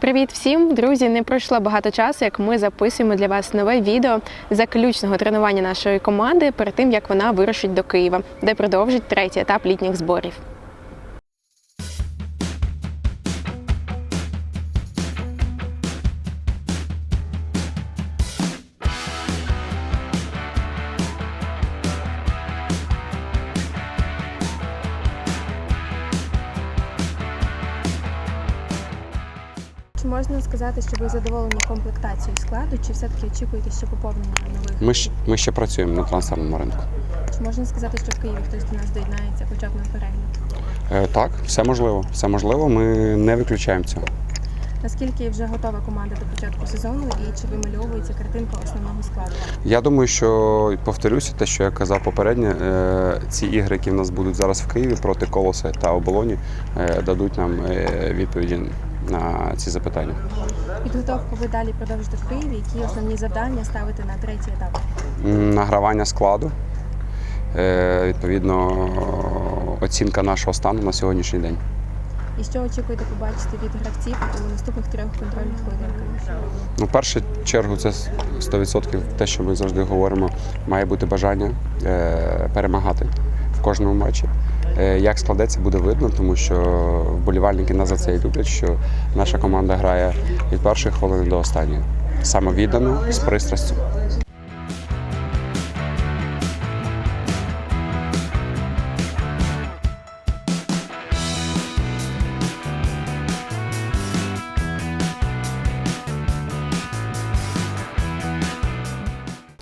Привіт всім, друзі! Не пройшло багато часу, як ми записуємо для вас нове відео заключного тренування нашої команди перед тим, як вона вирушить до Києва, де продовжить третій етап літніх зборів. Можна сказати, що ви задоволені комплектацією складу, чи все-таки очікуєте ще поповнення нових? Ми, щ- ми ще працюємо на трансферному ринку. Чи можна сказати, що в Києві хтось до нас доєднається хоча б на перегляд? Е, так, все можливо. Все можливо, ми не виключаємо цього. Наскільки вже готова команда до початку сезону і чи вимальовується картинка основного складу? Я думаю, що повторюся те, що я казав попередньо, е, ці ігри, які в нас будуть зараз в Києві проти Колоса та Оболоні, е, дадуть нам е, відповіді на ці запитання. Підготовку ви далі продовжите в Києві. Які основні завдання ставите на третій етап? Награвання складу, е, відповідно, оцінка нашого стану на сьогоднішній день. І що очікуєте побачити від гравців у наступних трьох контрольних поєдинках? Ну, в першу чергу, це 100% те, що ми завжди говоримо, має бути бажання е, перемагати в кожному матчі. Е, як складеться, буде видно, тому що вболівальники нас за це люблять, що наша команда грає від першої хвилини до останньої. Самовіддано, з пристрастю.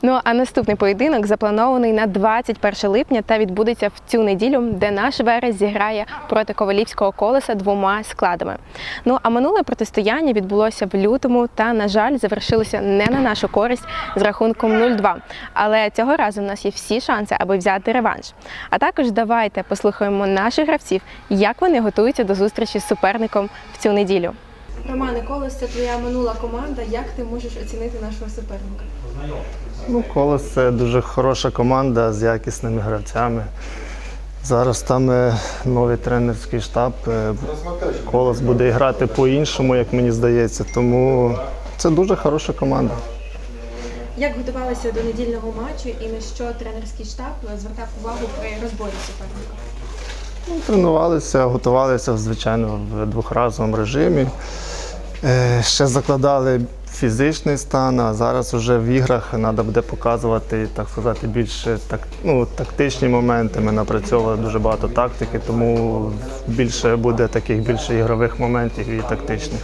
Ну а наступний поєдинок запланований на 21 липня та відбудеться в цю неділю, де наш Верес зіграє проти Ковалівського колеса двома складами. Ну а минуле протистояння відбулося в лютому та, на жаль, завершилося не на нашу користь з рахунком 0-2. Але цього разу в нас є всі шанси, аби взяти реванш. А також давайте послухаємо наших гравців, як вони готуються до зустрічі з суперником в цю неділю. Романе Колес, це твоя минула команда. Як ти можеш оцінити нашого суперника? Ну, Колос це дуже хороша команда з якісними гравцями. Зараз там е, новий тренерський штаб. е, Колос буде грати по-іншому, як мені здається. Тому це дуже хороша команда. Як готувалися до недільного матчу і на що тренерський штаб звертав увагу при розборі суперника? Ну, Тренувалися, готувалися, звичайно, в двохразовому режимі. Е, Ще закладали фізичний стан, а зараз вже в іграх треба буде показувати, так сказати, більше так, ну, тактичні моменти. Ми напрацьовували дуже багато тактики, тому більше буде таких більше ігрових моментів і тактичних.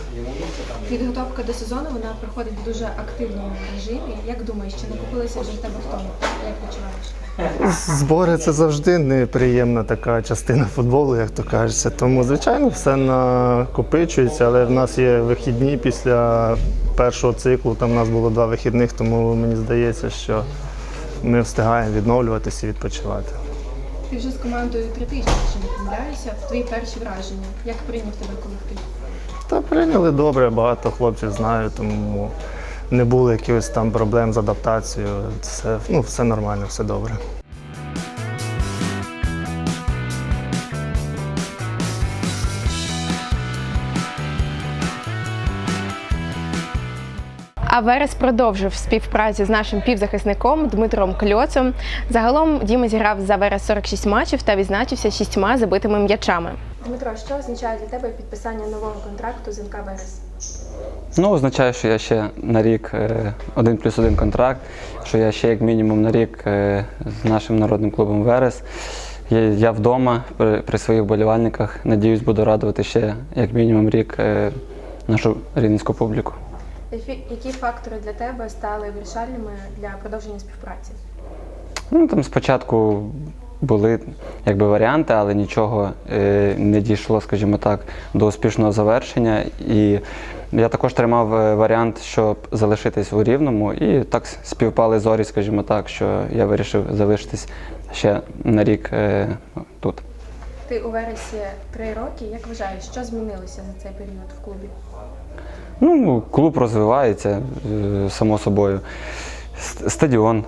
Підготовка до сезону вона проходить в дуже активному режимі. Як думаєш, чи накопилося вже в тебе втому? Як почуваєш? Збори це завжди неприємна така частина футболу, як то кажеться. Тому, звичайно, все накопичується, але в нас є вихідні після першого циклу. Там в нас було два вихідних, тому мені здається, що ми встигаємо відновлюватися і відпочивати. Ти вже з командою три тижні, якщо не помиляюся. Твої перші враження. Як прийняв тебе колектив? Та прийняли добре, багато хлопців знаю, тому не було якихось там проблем з адаптацією. Все, ну, все нормально, все добре. А Верес продовжив співпрацю з нашим півзахисником Дмитром Кльоцем. Загалом Діма зіграв за Верес 46 матчів та відзначився шістьма забитими м'ячами. Дмитро, що означає для тебе підписання нового контракту з НК Верес? Ну, означає, що я ще на рік е, один плюс один контракт, що я ще як мінімум на рік е, з нашим народним клубом Верес. Я, вдома при, при своїх вболівальниках. Надіюсь, буду радувати ще як мінімум рік е, нашу рівненську публіку. Які фактори для тебе стали вирішальними для продовження співпраці? Ну, там спочатку були якби варіанти, але нічого е, не дійшло, скажімо так, до успішного завершення. І я також тримав е, варіант, щоб залишитись у рівному, і так співпали зорі, скажімо так, що я вирішив залишитись ще на рік е, тут. Ти у вересі три роки. Як вважаєш, що змінилося за цей період в клубі? Ну, клуб розвивається, само собою. Стадіон,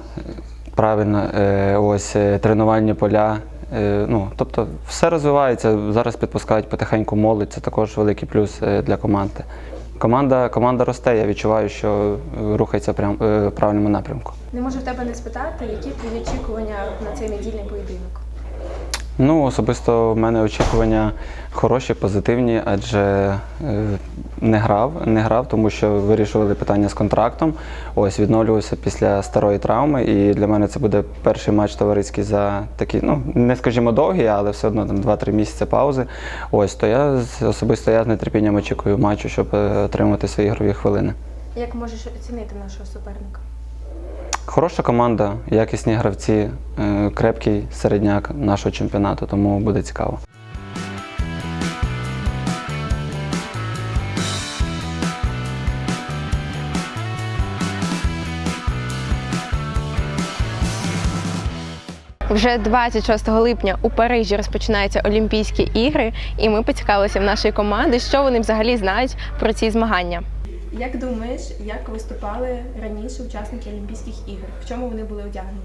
правильно, е, ось е, тренувальні поля. е, Ну, тобто все розвивається. Зараз підпускають потихеньку молодь, це також великий плюс для команди. команда, команда росте. Я відчуваю, що рухається прям правильному напрямку. Не можу в тебе не спитати, які твої очікування на цей недільний поєдинок? Ну, особисто в мене очікування хороші, позитивні, адже е, не грав, не грав, тому що вирішували питання з контрактом. Ось відновлювався після старої травми, і для мене це буде перший матч товариський за такі, ну не скажімо довгі, але все одно там 2-3 місяці паузи. Ось то я особисто я з нетерпінням очікую матчу, щоб е, отримати свої ігрові хвилини. Як можеш оцінити нашого суперника? Хороша команда, якісні гравці, е, крепкий середняк нашого чемпіонату, тому буде цікаво. Вже 26 липня у Парижі розпочинаються Олімпійські ігри, і ми поцікавилися в нашої команди, що вони взагалі знають про ці змагання. Як думаєш, як виступали раніше учасники Олімпійських ігор? В чому вони були одягнені?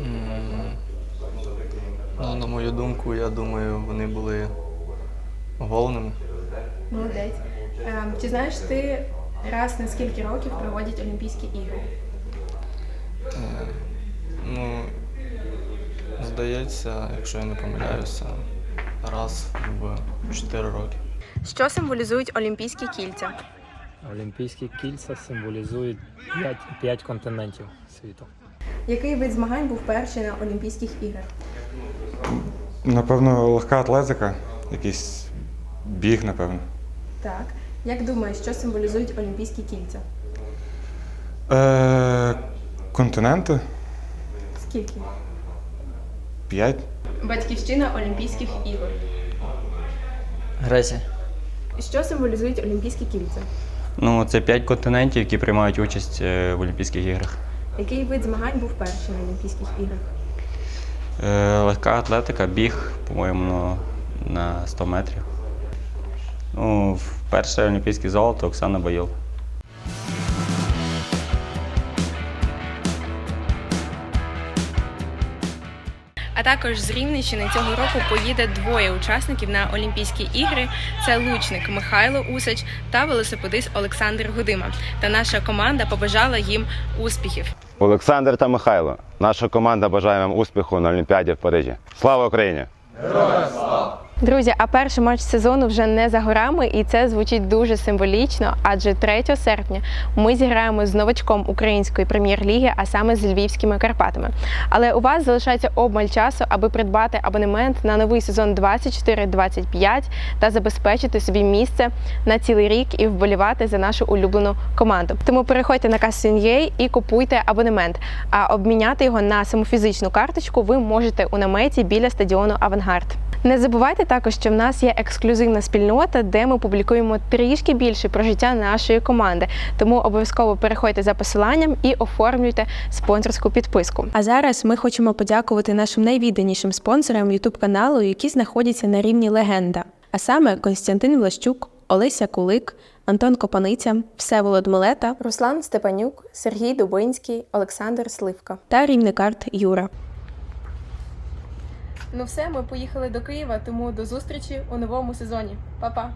М, Ну, на мою думку, я думаю, вони були головними. Молодець. Ем, Чи знаєш ти раз на скільки років проводять Олімпійські ігри? Е, Ну, здається, якщо я не помиляюся, раз в 4 роки. Що символізують олімпійські кільця? Олімпійські кільця символізують 5, 5 континентів світу. Який вид змагань був перший на Олімпійських іграх? Напевно, легка атлетика, якийсь біг, напевно. Так. Як думаєш, що символізують олімпійські кільця? Е, континенти Скільки? 5. Батьківщина Олімпійських ігор. Греція. Що символізують олімпійські кільця? Ну, це п'ять континентів, які приймають участь е, в Олімпійських іграх. Який вид змагань був перший на Олімпійських іграх? Е, Легка атлетика, біг, по-моєму, ну, на 100 метрів. Ну, Перше олімпійське золото Оксана Баїл. А також з Рівненщини цього року поїде двоє учасників на Олімпійські ігри: це лучник Михайло Усач та велосипедист Олександр Гудима. Та наша команда побажала їм успіхів. Олександр та Михайло. Наша команда бажає вам успіху на Олімпіаді в Парижі. Слава Україні! Друзі, а перший матч сезону вже не за горами, і це звучить дуже символічно, адже 3 серпня ми зіграємо з новачком української прем'єр-ліги, а саме з львівськими Карпатами. Але у вас залишається обмаль часу, аби придбати абонемент на новий сезон 24-25 та забезпечити собі місце на цілий рік і вболівати за нашу улюблену команду. Тому переходьте на Касін'єй і купуйте абонемент. А обміняти його на самофізичну карточку ви можете у наметі біля стадіону Авангард. Не забувайте також, що в нас є ексклюзивна спільнота, де ми публікуємо трішки більше про життя нашої команди. Тому обов'язково переходьте за посиланням і оформлюйте спонсорську підписку. А зараз ми хочемо подякувати нашим найвідданішим спонсорам youtube каналу, які знаходяться на рівні легенда. А саме Константин Влащук, Олеся Кулик, Антон Копаниця, Всеволод Милета, Руслан Степанюк, Сергій Дубинський, Олександр Сливка та рівникарт Юра. Ну все, ми поїхали до Києва, тому до зустрічі у новому сезоні. Па-па!